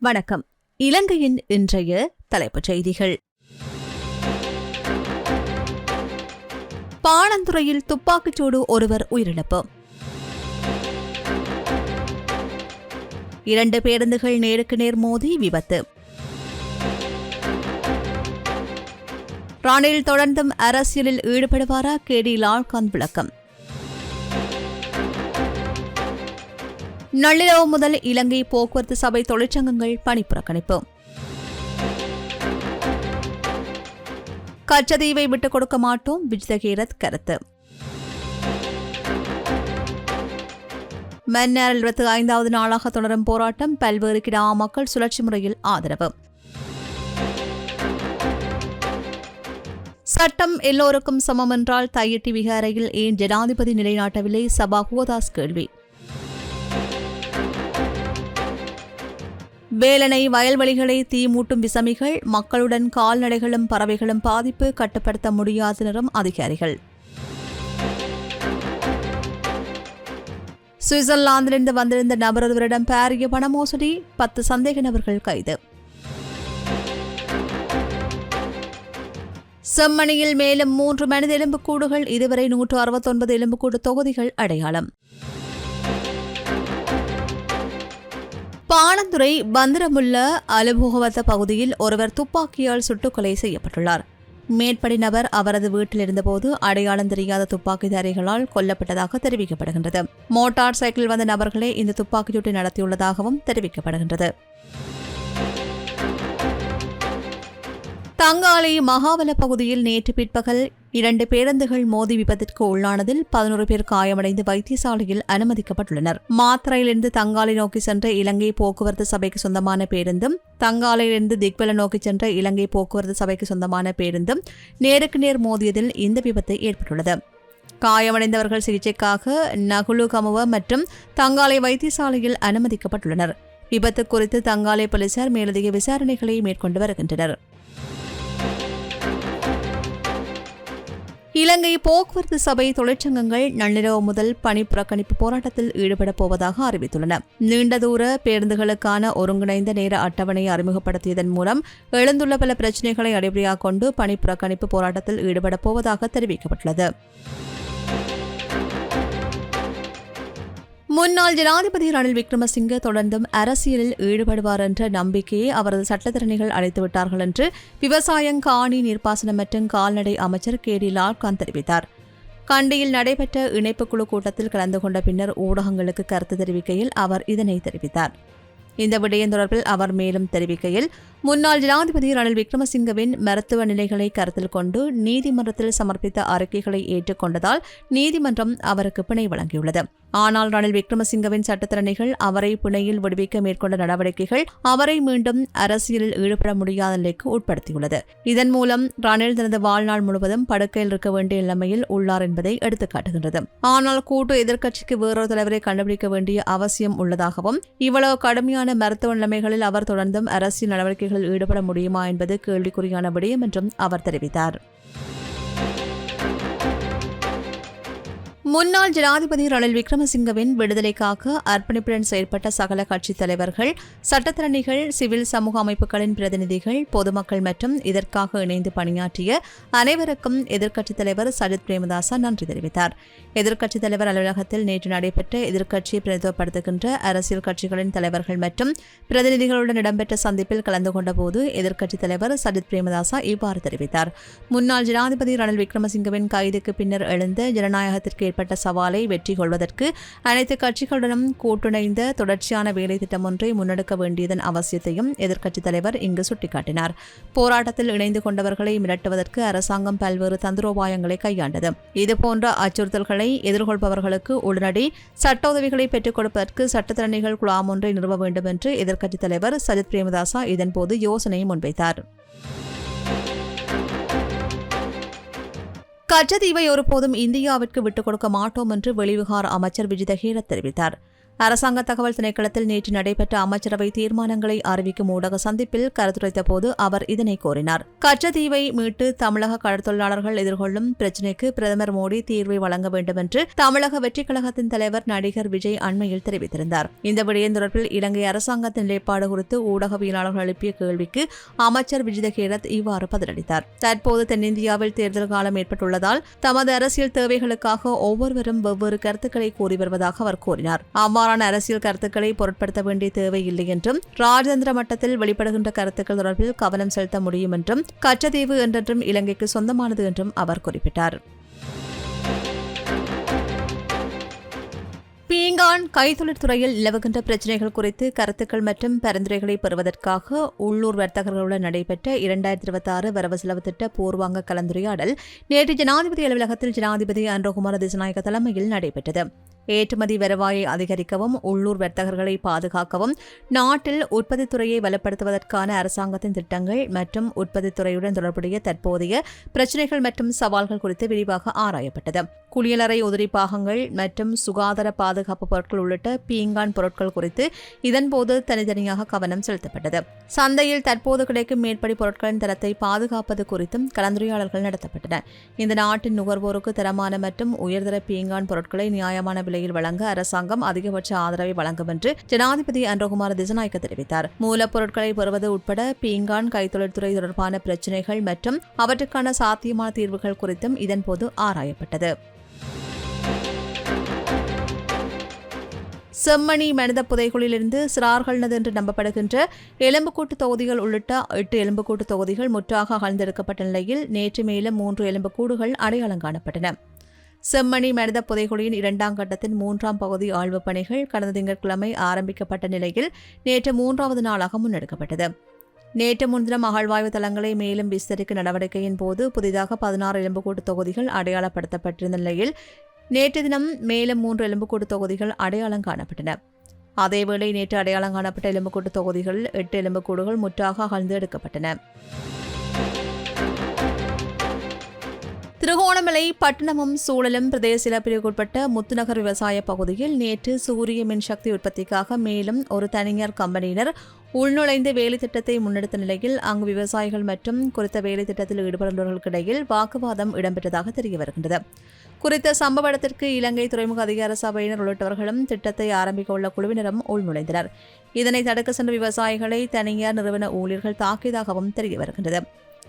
வணக்கம். இலங்கையின் இன்றைய தலைப்புச் செய்திகள். பாணந்துறையில் துப்பாக்கிச்சூடு ஒருவர் உயிரிழப்பு. இரண்டு பேருந்துகள் நேருக்கு நேர் மோதி விபத்து. ராணில் தொடர்ந்தும் அரசியலில் ஈடுபடுவாரா? கேடி லால்காந்த் விளக்கம். நள்ளிரவு முதல் இலங்கை போக்குவரத்து சபை தொழிற்சங்கங்கள் பணிப்புறக்கணிப்பு கச்சதீவை விட்டுக் கொடுக்க மாட்டோம் விஜயகீரத் கருத்து. மன்னர் இருபத்தி ஐந்தாவது நாளாக தொடரும் போராட்டம் பல்வேறு கிடா மக்கள் சுழற்சி முறையில் ஆதரவு. சட்டம் எல்லோருக்கும் சமம் என்றால் தையிட்டி விகாரையில் ஏன் ஜனாதிபதி நிலைநாட்டவில்லை? சபா கோதாஸ் கேள்வி. வேலனை வயல்வெளிகளை தீ மூட்டும் விசமிகள் மக்களுடன் கால்நடைகளும் பறவைகளும் பாதிப்பு கட்டுப்படுத்த முடியாதனரும் அதிகாரிகள். சுவிட்சர்லாந்திலிருந்து வந்திருந்த நபரொருவரிடம் பாரிய பண மோசடி பத்து சந்தேக நபர்கள் கைது. செம்மணியில் மேலும் மூன்று மனித எலும்புக்கூடுகள் இதுவரை நூற்று அறுபத்தொன்பது எலும்புக்கூடு தொகுதிகள் அடையாளம். பாணந்துறை பந்திரமுள்ள அலுபோகவத்த பகுதியில் ஒருவர் துப்பாக்கியால் சுட்டுக்கொலை செய்யப்பட்டுள்ளார். மேற்படி நபர் அவரது வீட்டில் இருந்தபோது அடையாளம் தெரியாத துப்பாக்கிதாரிகளால் கொல்லப்பட்டதாக தெரிவிக்கப்படுகின்றது. மோட்டார் சைக்கிள் வந்த நபர்களே இந்த துப்பாக்கிச்சூட்டை நடத்தியுள்ளதாகவும் தெரிவிக்கப்படுகின்றது. தங்காலை மகாவல பகுதியில் நேற்று பிற்பகல் இரண்டு பேருந்துகள் மோதி விபத்திற்கு உள்ளானதில் பதினோரு பேர் காயமடைந்து வைத்தியசாலையில் அனுமதிக்கப்பட்டுள்ளனர். மாத்திரையிலிருந்து தங்காலை நோக்கி சென்ற இலங்கை போக்குவரத்து சபைக்கு சொந்தமான பேருந்தும் தங்காலையிலிருந்து திக்வல நோக்கி சென்ற இலங்கை போக்குவரத்து சபைக்கு சொந்தமான பேருந்தும் நேருக்கு நேர் மோதியதில் இந்த விபத்து ஏற்பட்டுள்ளது. காயமடைந்தவர்கள் சிகிச்சைக்காக நகுலுகமுவ மற்றும் தங்காலை வைத்தியசாலையில் அனுமதிக்கப்பட்டுள்ளனர். விபத்து குறித்து தங்காலை போலீசார் மேலதிக விசாரணைகளை மேற்கொண்டு வருகின்றனர். இலங்கை போக்குவரத்து சபை தொழிற்சங்கங்கள் நள்ளிரவு முதல் பணி புறக்கணிப்பு போராட்டத்தில் ஈடுபடப் போவதாக அறிவித்துள்ளன. நீண்ட தூர பேருந்துகளுக்கான ஒருங்கிணைந்த நேர அட்டவணையை அறிமுகப்படுத்தியதன் மூலம் எழுந்துள்ள பல பிரச்சினைகளை அடிப்படையாக கொண்டு பணி புறக்கணிப்பு போராட்டத்தில் ஈடுபடப் போவதாக தெரிவிக்கப்பட்டுள்ளது. முன்னாள் ஜனாதிபதி ரணில் விக்ரமசிங்கே தொடர்ந்தும் அரசியலில் ஈடுபடுவார் என்ற நம்பிக்கையை அவரது சட்டத்திறனிகள் அளித்துவிட்டார்கள் என்று விவசாயம் காணி நீர்ப்பாசனம் மற்றும் கால்நடை அமைச்சர் கே டி லால்காந்த் தெரிவித்தார். கண்டியில் நடைபெற்ற இணைப்புக்குழு கூட்டத்தில் கலந்து கொண்ட பின்னர் ஊடகங்களுக்கு கருத்து தெரிவிக்கையில் அவர் இதனை தெரிவித்தார். இந்த விடயம் தொடர்பில் அவர் மேலும் தெரிவிக்கையில் முன்னாள் ஜனாதிபதி ரணில் விக்ரமசிங்கவின் மருத்துவ நிலைகளை கருத்தில் கொண்டு நீதிமன்றத்தில் சமர்ப்பித்த அறிக்கைகளை ஏற்றுக்கொண்டதால் நீதிமன்றம் அவருக்கு பிணை வழங்கியுள்ளது. ஆனால் ரணில் விக்ரமசிங்கவின் சட்டத்திறனைகள் அவரை பிணையில் விடுவிக்க மேற்கொண்ட நடவடிக்கைகள் அவரை மீண்டும் அரசியலில் ஈடுபட முடியாத நிலைக்கு உட்படுத்தியுள்ளது. இதன் மூலம் ரணில் தனது வாழ்நாள் முழுவதும் படுக்கையில் இருக்க வேண்டிய நிலைமையில் உள்ளார் என்பதை எடுத்துக்காட்டுகின்றது. ஆனால் கூட்டு எதிர்க்கட்சிக்கு வேறொரு தலைவரை கண்டுபிடிக்க வேண்டிய அவசியம் உள்ளதாகவும் இவ்வளவு கடுமையான மருத்துவ நிலைமைகளில் அவர் தொடர்ந்தும் அரசியல் நடவடிக்கை நடவடிக்கைகளில் ஈடுபட முடியுமா என்பது கேள்விக்குறியான விடயம் என்றும் அவர் தெரிவித்தார். முன்னாள் ஜனாதிபதி ரணில் விக்ரமசிங்கவின் விடுதலைக்காக அர்ப்பணிப்புடன் செயற்பட்ட சகல கட்சித் தலைவர்கள் சட்டத்திறனிகள் சிவில் சமூக அமைப்புகளின் பிரதிநிதிகள் பொதுமக்கள் மற்றும் இதற்காக இணைந்து பணியாற்றிய அனைவருக்கும் எதிர்க்கட்சித் தலைவர் சஜித் பிரேமதாசா நன்றி தெரிவித்தார். எதிர்க்கட்சித் தலைவர் அலுவலகத்தில் நேற்று நடைபெற்ற எதிர்க்கட்சியை பிரதிநிதித்துவப்படுத்துகின்ற அரசியல் கட்சிகளின் தலைவர்கள் மற்றும் பிரதிநிதிகளுடன் இடம்பெற்ற சந்திப்பில் கலந்து கொண்டபோது எதிர்க்கட்சித் தலைவர் சஜித் பிரேமதாசா இவ்வாறு தெரிவித்தார். முன்னாள் ஜனாதிபதி ரணில் விக்ரமசிங்கவின் கைதுக்கு பின்னர் எழுந்த ஜனநாயகத்திற்கு ஏற்பட்ட சவாலை வெற்றி கொள்வதற்கு அனைத்து கட்சிகளுடனும் கூட்டுணைந்த தொடர்ச்சியான வேலை திட்டம் ஒன்றை முன்னெடுக்க வேண்டியதன் அவசியத்தையும் எதிர்க்கட்சித் தலைவர் இங்கு சுட்டிக்காட்டினார். போராட்டத்தில் இணைந்து கொண்டவர்களை மிரட்டுவதற்கு அரசாங்கம் பல்வேறு தந்திரோபாயங்களை கையாண்டது. இதுபோன்ற அச்சுறுத்தல்களை எதிர்கொள்பவர்களுக்கு உடனடி சட்ட உதவிகளை பெற்றுக் கொடுப்பதற்கு சட்டத்திறனிகள் குழாம் ஒன்றை நிறுவ வேண்டும் என்று எதிர்க்கட்சித் தலைவர் சஜித் பிரேமதாசா இதன்போது யோசனையை முன்வைத்தார். கச்சத்தீவை ஒருபோதும் இந்தியாவிற்கு விட்டுக் கொடுக்க மாட்டோம் என்று வெளிவிகார அமைச்சர் விஜித ஹீரத் தெரிவித்தார். அரசாங்க தகவல் திணைக்களத்தில் நேற்று நடைபெற்ற அமைச்சரவை தீர்மானங்களை அறிவிக்கும் ஊடக சந்திப்பில் கருத்துரைத்த போது அவர் இதனை கோரினார் கச்சத்தீவை மீட்டு தமிழக கடற்தொழிலாளர்கள் எதிர்கொள்ளும் பிரச்சினைக்கு பிரதமர் மோடி தீர்வை வழங்க வேண்டும் என்று தமிழக வெற்றிக் கழகத்தின் தலைவர் நடிகர் விஜய் அண்மையில் தெரிவித்திருந்தார். இந்த விடயம் தொடர்பில் இலங்கை அரசாங்கத்தின் நிலைப்பாடு குறித்து ஊடகவியலாளர்கள் எழுப்பிய கேள்விக்கு அமைச்சர் விஜித கேரத் இவ்வாறு பதிலளித்தார். தற்போது தென்னிந்தியாவில் தேர்தல் காலம் ஏற்பட்டுள்ளதால் தமது அரசியல் தேவைகளுக்காக ஒவ்வொருவரும் வெவ்வேறு கருத்துக்களை கூறி வருவதாக அவர் கூறினார். பெரும்பாலான அரசியல் கருத்துக்களை பொருட்படுத்த வேண்டிய தேவையில்லை என்றும் ராஜதந்திர மட்டத்தில் வெளிப்படுகின்ற கருத்துக்கள் தொடர்பில் கவனம் செலுத்த முடியும் என்றும் கச்சதீவு என்றென்றும் இலங்கைக்கு சொந்தமானது என்றும் அவர் குறிப்பிட்டார். பீங்கான் கைத்தொழிற்துறையில் நிலவுகின்ற பிரச்சினைகள் குறித்து கருத்துக்கள் மற்றும் பரிந்துரைகளை பெறுவதற்காக உள்ளூர் வர்த்தகர்களுடன் நடைபெற்ற இரண்டாயிரத்தி இருபத்தி ஆறு வரவு செலவு திட்ட பூர்வாங்க கலந்துரையாடல் நேற்று ஜனாதிபதி அலுவலகத்தில் ஜனாதிபதி அன்றகுமார திசநாயக தலைமையில் நடைபெற்றது. ஏற்றுமதி வருவாயை அதிகரிக்கவும் உள்ளூர் வர்த்தகர்களை பாதுகாக்கவும் நாட்டில் உற்பத்தித்துறையை வலுப்படுத்துவதற்கான அரசாங்கத்தின் திட்டங்கள் மற்றும் உற்பத்தித்துறையுடன் தொடர்புடைய தற்போதைய பிரச்சினைகள் மற்றும் சவால்கள் குறித்து விரிவாக ஆராயப்பட்டது. குளியலறை உதிரி பாகங்கள் மற்றும் சுகாதார பாதுகாப்பு பொருட்கள் உள்ளிட்ட பீங்கான் பொருட்கள் குறித்து இதன்போது தனித்தனியாக கவனம் செலுத்தப்பட்டது. சந்தையில் தற்போது கிடைக்கும் மேற்படி பொருட்களின் தரத்தை பாதுகாப்பது குறித்தும் கலந்துரையாடல்கள் நடத்தப்பட்டன. இந்த நாட்டின் நுகர்வோருக்கு தரமான மற்றும் உயர்தர பீங்கான் பொருட்களை நியாயமான விலையில் வழங்க அரசாங்கம் அதிகபட்ச ஆதரவை வழங்கும் என்று ஜனாதிபதி அன்றகுமார் திசநாயக்க தெரிவித்தார். மூலப்பொருட்களை பெறுவது உட்பட பீங்கான் கைத்தொழில்துறை தொடர்பான பிரச்சினைகள் மற்றும் அவற்றுக்கான சாத்தியமான தீர்வுகள் குறித்தும் இதன்போது ஆராயப்பட்டது. செம்மணி மனித புதைகுழிலிருந்து சிறார்கள்னது என்று நம்பப்படுகின்ற எலும்புக்கூட்டு தொகுதிகள் உள்ளிட்ட எட்டு எலும்புக்கூட்டு தொகுதிகள் முற்றாக அகழ்ந்தெடுக்கப்பட்ட நிலையில் நேற்று மேலும் மூன்று எலும்புக்கூடுகள் அடையாளம் காணப்பட்டன. செம்மணி மனித புதைகுழியின் இரண்டாம் கட்டத்தின் மூன்றாம் பகுதி ஆய்வுப் பணிகள் கடந்த திங்கட்கிழமை ஆரம்பிக்கப்பட்ட நிலையில் நேற்று மூன்றாவது நாளாக முன்னெடுக்கப்பட்டது. நேற்று முன்தினம் அகழ்வாய்வு தளங்களை மேலும் விஸ்தரிக்க நடவடிக்கையின் போது புதிதாக பதினாறு எலும்புக்கூட்டு தொகுதிகள் அடையாளப்படுத்தப்பட்டிருந்த நிலையில் நேற்று தினம் மேலும் மூன்று எலும்புக்கூட்டு தொகுதிகள் அடையாளம் காணப்பட்டன. அதேவேளை நேற்று அடையாளம் காணப்பட்ட எலும்புக்கூட்டு தொகுதிகள் எட்டு எலும்புக்கூடுகள் முற்றாக அகழ்ந்து எடுக்கப்பட்டன. திருகோணமலை பட்டணமும் சூழலும் பிரதேச பிரிவுக்குட்பட்ட முத்துநகர் விவசாய பகுதியில் நேற்று சூரிய மின்சக்தி உற்பத்திக்காக மேலும் ஒரு தனியார் கம்பெனியினர் உள்நுழைந்து வேலை திட்டத்தை முன்னெடுத்த நிலையில் அங்கு விவசாயிகள் மற்றும் குறித்த வேலை திட்டத்தில் ஈடுபடுபவர்களுக்கிடையில் வாக்குவாதம் இடம்பெற்றதாக தெரிய வருகின்றது. குறித்த சம்பவ இடத்திற்கு இலங்கை துறைமுக அதிகார சபையினர் உள்ளிட்டவர்களும் திட்டத்தை ஆரம்பிக்க உள்ள குழுவினரும் உள்நுழைந்தனர். இதனை தடுக்க சென்ற விவசாயிகளை தனியார் நிறுவன ஊழியர்கள் தாக்கியதாகவும் தெரிய வருகின்றது.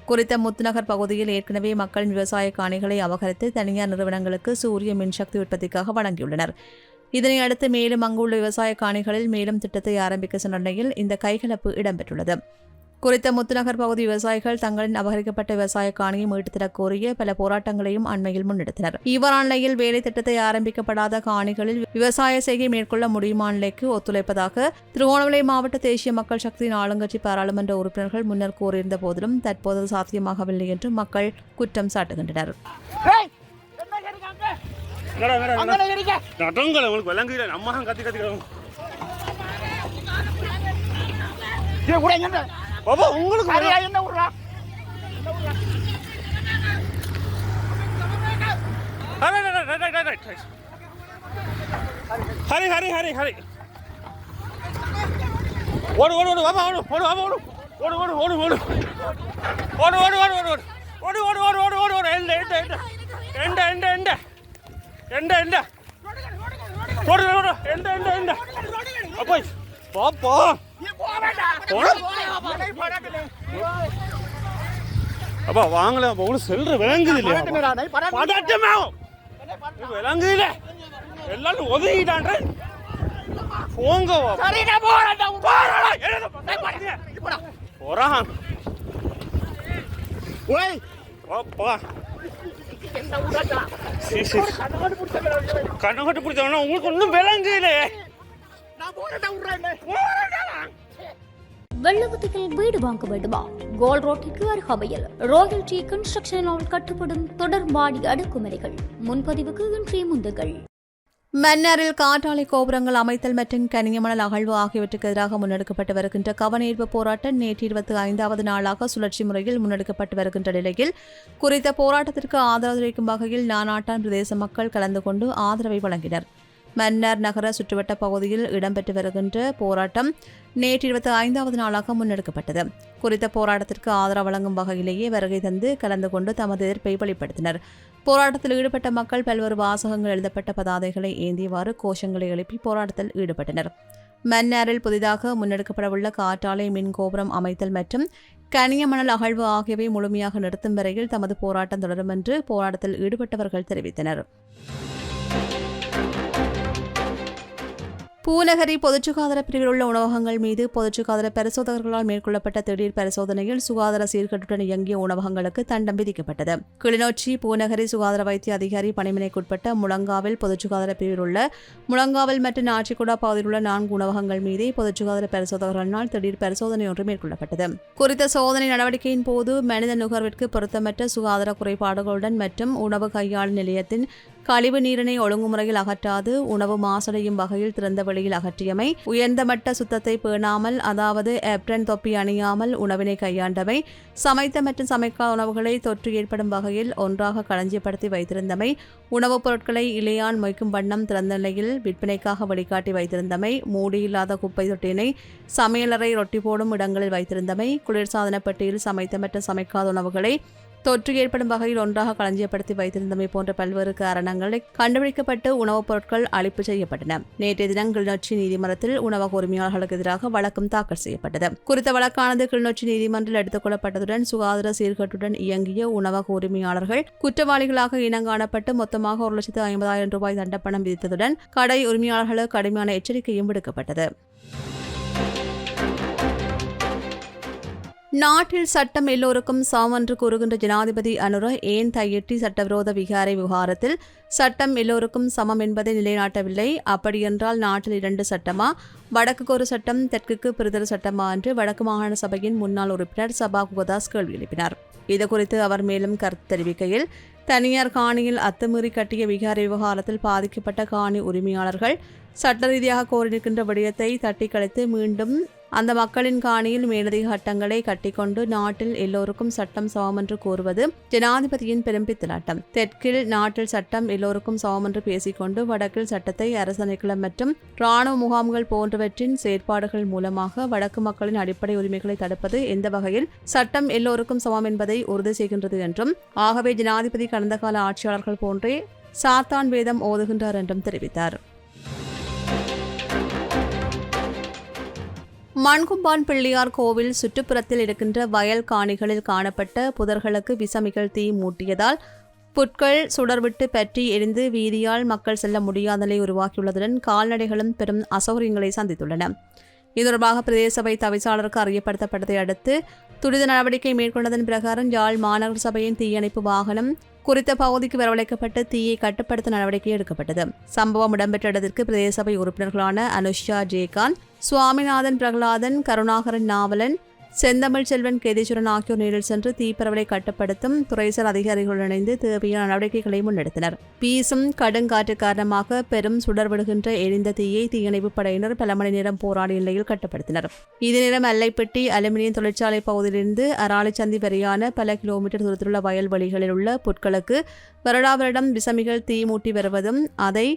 குறித்த முத்துநகர் பகுதியில் ஏற்கனவே மக்களின் விவசாய காணிகளை அபகரித்து தனியார் நிறுவனங்களுக்கு சூரிய மின்சக்தி உற்பத்திக்காக வழங்கியுள்ளனர். இதனை அடுத்து மேலும் அங்குள்ள விவசாய காணிகளில் மேலும் திட்டத்தை ஆரம்பிக்க சென்ற நிலையில் இந்த கைகலப்பு இடம்பெற்றுள்ளது. குறித்த முத்துநகர் பகுதி விவசாயிகள் தங்களின் அபகரிக்கப்பட்ட விவசாய காணியை மீட்டுத்தரக் கோரிய பல போராட்டங்களையும் அண்மையில் முன்னெடுத்தனர். இவ்வாறான நிலையில் வேலை திட்டத்தை ஆரம்பிக்கப்படாத காணிகளில் விவசாய செய்கை மேற்கொள்ள முடியுமா நிலைக்கு ஒத்துழைப்பதாக திருவோணமலை மாவட்ட தேசிய மக்கள் சக்தியின் ஆளுங்கட்சி பாராளுமன்ற உறுப்பினர்கள் முன்னர் கூறியிருந்த போதிலும் தற்போது சாத்தியமாகவில்லை என்று மக்கள் குற்றம் சாட்டுகின்றனர். நடங்கள் உங்களுக்கு விளங்குகிற நம்ம கத்தி கத்திக்கிறோம் பாபா உங்களுக்கு விளங்கு- அடே, அடே, அடே, அடே, அடே, அடே. ஹரி ஹரி ஹரி ஹரி ஓடு ஓடு ஓடு பாபா ஓடு ஓடு பாபா ஓடு ஓடு ஓடு ஓடு ஓடு ஓடு ஓடு ஓடு ஓடு ஓடு ஓடு ஓடு ஓடு ஓடு ஓடு ஓடு எண்ட எண்ட எண்ட எண்ட எண்ட எண்ட எண்ட எண்ட ஓடு ஓடு எண்ட எண்ட எண்ட அப்பா பாப்பா அப்பா வாங்கல. அப்ப ஒண்ணு செல்ற விளங்குது இல்லையா? படட்டமே விளங்குது எல்லாரும் ஒதுங்கிட்டான்ற. போங்க போறான் ஓய். அப்பா கண்ணகட்டு பிடிச்சவனா உங்களுக்கு ஒன்றும் விளங்கு இல்லை நான் போறேன் விடுறேன். வெள்ளவத்தியில் வீடு வாங்க வேண்டுமா? கோல் ரோட்டிற்கு அருகாமையில் ராயல் டி கன்ஸ்ட்ரக்ஷனால் கட்டுப்படும் தொடர் மாடி அடுக்குமுறைகள் முன்பதிவுக்கு இன்றைய முந்துகள். மன்னாரில் காற்றாலை கோபுரங்கள் அமைத்தல் மற்றும் கனியமணல் அகழ்வு ஆகியவற்றுக்கு எதிராக முன்னெடுக்கப்பட்டு வருகின்ற கவனீர்ப்பு போராட்டம் நேற்று இருபத்தி ஐந்தாவது நாளாக சுழற்சி முறையில் முன்னெடுக்கப்பட்டு வருகின்ற நிலையில் குறித்த போராட்டத்திற்கு ஆதரவு தெரிவிக்கும் வகையில் நானாட்டான் பிரதேச மக்கள் கலந்து கொண்டு ஆதரவை வழங்கினர். மன்னார் நகர சுற்றுவட்ட பகுதியில் இடம்பெற்று வருகின்ற போராட்டம் நேற்று இருபத்தி ஐந்தாவது நாளாக முன்னெடுக்கப்பட்டது. குறித்த போராட்டத்திற்கு ஆதரவு வழங்கும் வகையிலேயே வருகை தந்து கலந்து கொண்டு தமது எதிர்ப்பை வெளிப்படுத்தினர். போராட்டத்தில் ஈடுபட்ட மக்கள் பல்வேறு வாசகங்கள் எழுதப்பட்ட பதாதைகளை ஏந்தியவாறு கோஷங்களை எழுப்பி போராட்டத்தில் ஈடுபட்டனர். மன்னாரில் புதிதாக முன்னெடுக்கப்படவுள்ள காற்றாலை மின் கோபுரம் அமைத்தல் மற்றும் கனிய மணல் அகழ்வு ஆகியவை முழுமையாக நிறுத்தும் வரையில் தமது போராட்டம் தொடரும் என்று போராட்டத்தில் ஈடுபட்டவர்கள் தெரிவித்தனர். பூநகரி பொதுச் சுகாதார பிரிவில் உள்ள உணவகங்கள் மீது பொதுச் சுகாதார பரிசோதகர்களால் மேற்கொள்ளப்பட்ட திடீர் பரிசோதனையில் சுகாதார சீர்கேட்டுடன் இயங்கிய உணவகங்களுக்கு தண்டம் விதிக்கப்பட்டது. கிளிநொச்சி பூநகரி சுகாதார வைத்திய அதிகாரி பணிமனைக்குட்பட்ட முழங்காவில் பொதுச் சுகாதார பிரிவில் உள்ள முழங்காவில் மற்றும் நாச்சிக்குடா பகுதியில் உள்ள நான்கு உணவகங்கள் மீதே பொதுச் சுகாதார பரிசோதகர்களால் திடீர் பரிசோதனை ஒன்று மேற்கொள்ளப்பட்டது. குறித்த சோதனை நடவடிக்கையின் போது மனித நுகர்விற்கு பொருத்தமற்ற சுகாதார குறைபாடுகளுடன் மற்றும் உணவு கையாளும் நிலையத்தின் கழிவு நீரினை ஒழுங்குமுறையில் அகற்றாது உணவு மாசடையும் வகையில் திறந்த வெளியில் அகற்றியமை உயர்ந்த மட்ட சுத்தத்தை பேணாமல் அதாவது ஏப்ரன் தொப்பி அணியாமல் உணவினை கையாண்டமை சமைத்த மற்றும் சமைக்காத உணவுகளை தொற்று ஏற்படும் வகையில் ஒன்றாக களஞ்சியப்படுத்தி வைத்திருந்தமை உணவுப் பொருட்களை இலையான் மொய்க்கும் வண்ணம் திறந்த நிலையில் விற்பனைக்காக வழிகாட்டி வைத்திருந்தமை மூடியில்லாத குப்பை தொட்டினை சமையலறை ரொட்டி போடும் இடங்களில் வைத்திருந்தமை குளிர்சாதன பெட்டியில் சமைத்த மற்றும் சமைக்காத உணவுகளை தொற்று ஏற்படும் வகையில் ஒன்றாக களஞ்சியப்படுத்தி வைத்திருந்தமை போன்ற பல்வேறு காரணங்களை கண்டுபிடிக்கப்பட்டு உணவுப் பொருட்கள் அளிப்பு செய்யப்பட்டன. நேற்றைய தினம் கிளிநொச்சி நீதிமன்றத்தில் உணவக உரிமையாளர்களுக்கு எதிராக வழக்கம் தாக்கல் செய்யப்பட்டது. குறித்த வழக்கானது கிளிநொச்சி நீதிமன்றில் எடுத்துக் கொள்ளப்பட்டதுடன் சுகாதார சீர்கேட்டுடன் இயங்கிய உணவக உரிமையாளர்கள் குற்றவாளிகளாக இனங்காணப்பட்டு மொத்தமாக ஒரு லட்சத்து ஐம்பதாயிரம் ரூபாய் தண்டப்பணம் விதித்ததுடன் கடை உரிமையாளர்களுக்கு கடுமையான எச்சரிக்கையும் விடுக்கப்பட்டது. நாட்டில் சட்டம் எல்லோருக்கும் சமம் என்று கூறுகின்ற ஜனாதிபதி அனுர ஏன் தையிட்டி சட்டவிரோத விகாரை விவகாரத்தில் சட்டம் எல்லோருக்கும் சமம் என்பதை நிலைநாட்டவில்லை? அப்படியென்றால் நாட்டில் இரண்டு சட்டமா? வடக்குக்கு ஒரு சட்டம் தெற்குக்கு பிரிதொரு சட்டமா என்று வடக்கு மாகாண சபையின் முன்னாள் உறுப்பினர் சபா குகதாஸ் கேள்வி எழுப்பினார். இதுகுறித்து அவர் மேலும் கருத்து தெரிவிக்கையில் தனியார் காணியில் அத்துமீறி கட்டிய விகாரை விவகாரத்தில் பாதிக்கப்பட்ட காணி உரிமையாளர்கள் சட்ட ரீதியாக கோரியிருக்கின்ற விடயத்தை தட்டி கழித்து மீண்டும் அந்த மக்களின் காணியில் மேலதிக சட்டங்களை கட்டிக்கொண்டு நாட்டில் எல்லோருக்கும் சட்டம் சமம் என்று கூறுவது ஜனாதிபதியின் பெரும்பித்தலாட்டம் தெற்கில் நாட்டில் சட்டம் எல்லோருக்கும் சமம் என்று பேசிக்கொண்டு வடக்கில் சட்டத்தை அரசணைக்களம் மற்றும் இராணுவ முகாம்கள் போன்றவற்றின் செயற்பாடுகள் மூலமாக வடக்கு மக்களின் அடிப்படை உரிமைகளை தடுப்பது எந்த வகையில் சட்டம் எல்லோருக்கும் சமம் என்பதை உறுதி செய்கின்றது என்றும் ஆகவே ஜனாதிபதி கடந்த கால ஆட்சியாளர்கள் போன்றே சாத்தான் வேதம் ஓதுகின்றார் என்றும் தெரிவித்தார். மண்கும்பான் பிள்ளையார் கோவில் சுற்றுப்புறத்தில் இருக்கின்ற வயல் காணிகளில் காணப்பட்ட புதர்களுக்கு விசமிகள் தீ மூட்டியதால் புட்கள் சுடர்விட்டு பற்றி எரிந்து வீதியால் மக்கள் செல்ல முடியாத நிலை உருவாக்கியுள்ளதுடன் கால்நடைகளும் பெரும் அசௌகரியங்களை சந்தித்துள்ளன. இது தொடர்பாக பிரதேச சபை தவிசாளருக்கு அறியப்படுத்தப்பட்டதை அடுத்து துரித நடவடிக்கை மேற்கொண்டதன் பிரகாரம் யாழ் மாநகர சபையின் தீயணைப்பு வாகனம் குறித்த பகுதிக்கு வரவழைக்கப்பட்டு தீயை கட்டுப்படுத்த நடவடிக்கை எடுக்கப்பட்டது. சம்பவம் இடம்பெற்ற இடத்திற்கு பிரதேச சபை உறுப்பினர்களான அனுஷா ஜெயகாந்த் சுவாமிநாதன் பிரகலாதன் கருணாகரன் நாவலன் செந்தமிழ் செல்வன் கேதீஸ்வரன் ஆகியோர் நேரில் சென்று தீப்பரவலை கட்டுப்படுத்தும் துறைசார் அதிகாரிகள் இணைந்து தேவையான நடவடிக்கைகளை முன்னெடுத்தனர். வீசும் கடுங்காற்று காரணமாக பெரும் சுடர்விடுகின்ற எரிந்த தீயை தீயணைப்பு படையினர் பல மணி நேரம் போராடிய நிலையில் கட்டுப்படுத்தினர். இதே நேரம் அல்லைப்பட்டி அலுமினியம் தொழிற்சாலை பகுதியிலிருந்து அராளிச்சந்தி வரையான பல கிலோமீட்டர் தூரத்திலுள்ள வயல்வெளிகளில் உள்ள புட்களுக்கு வருடா வருடம் விசமிகள் தீ மூட்டி வருவதும் அதை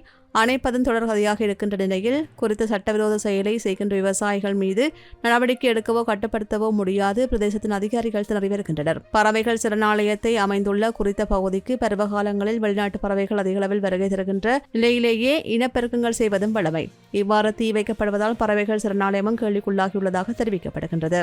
அணைப்பதன் தொடர்கதையாக இருக்கின்ற நிலையில் குறித்த சட்டவிரோத செயலை செய்கின்ற விவசாயிகள் மீது நடவடிக்கை எடுக்கவோ கட்டுப்படுத்தவோ முடியாது. பிரதேசத்தின் அதிகாரிகள் திணறிவருகின்றனர் பறவைகள் சரணாலயத்தை அமைந்துள்ள குறித்த பகுதிக்கு பருவகாலங்களில் வெளிநாட்டு பறவைகள் அதிகளவில் வருகை தருகின்ற நிலையிலேயே இனப்பெருக்கங்கள் செய்வதும் வழமை. இவ்வாறு தீ வைக்கப்படுவதால் பறவைகள் சரணாலயமும் கேள்விக்குள்ளாகியுள்ளதாக தெரிவிக்கப்படுகின்றது.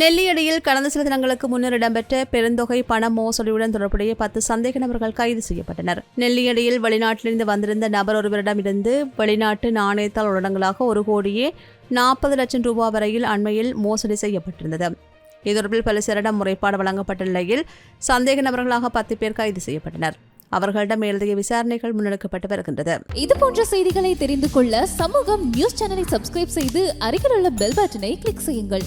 நெல்லியடியில் கடந்த சில தினங்களுக்கு முன்னர் இடம்பெற்ற பெருந்தொகை பண மோசடியுடன் தொடர்புடைய பத்து சந்தேக நபர்கள் கைது செய்யப்பட்டனர். நெல்லியடியில் வெளிநாட்டிலிருந்து வந்திருந்த நபர் ஒருவரிடமிருந்து வெளிநாட்டு நாணயத்தால் உடனங்களாக ஒரு கோடியே நாற்பது லட்சம் ரூபாய் வரையில் அண்மையில் மோசடி செய்யப்பட்டிருந்தது. இது தொடர்பில் பலிசரிடம் முறைப்பாடு வழங்கப்பட்ட நிலையில் சந்தேக நபர்களாக பத்து பேர் கைது செய்யப்பட்டனர். அவர்களிடம் எழுதிய விசாரணைகள் முன்னெடுக்கப்பட்டு வருகின்றது. இது போன்ற செய்திகளை தெரிந்து கொள்ள சமூகம் நியூஸ் சேனலை சப்ஸ்கிரைப் செய்து அருகில் உள்ள பெல் பட்டனை கிளிக் செய்யுங்கள்.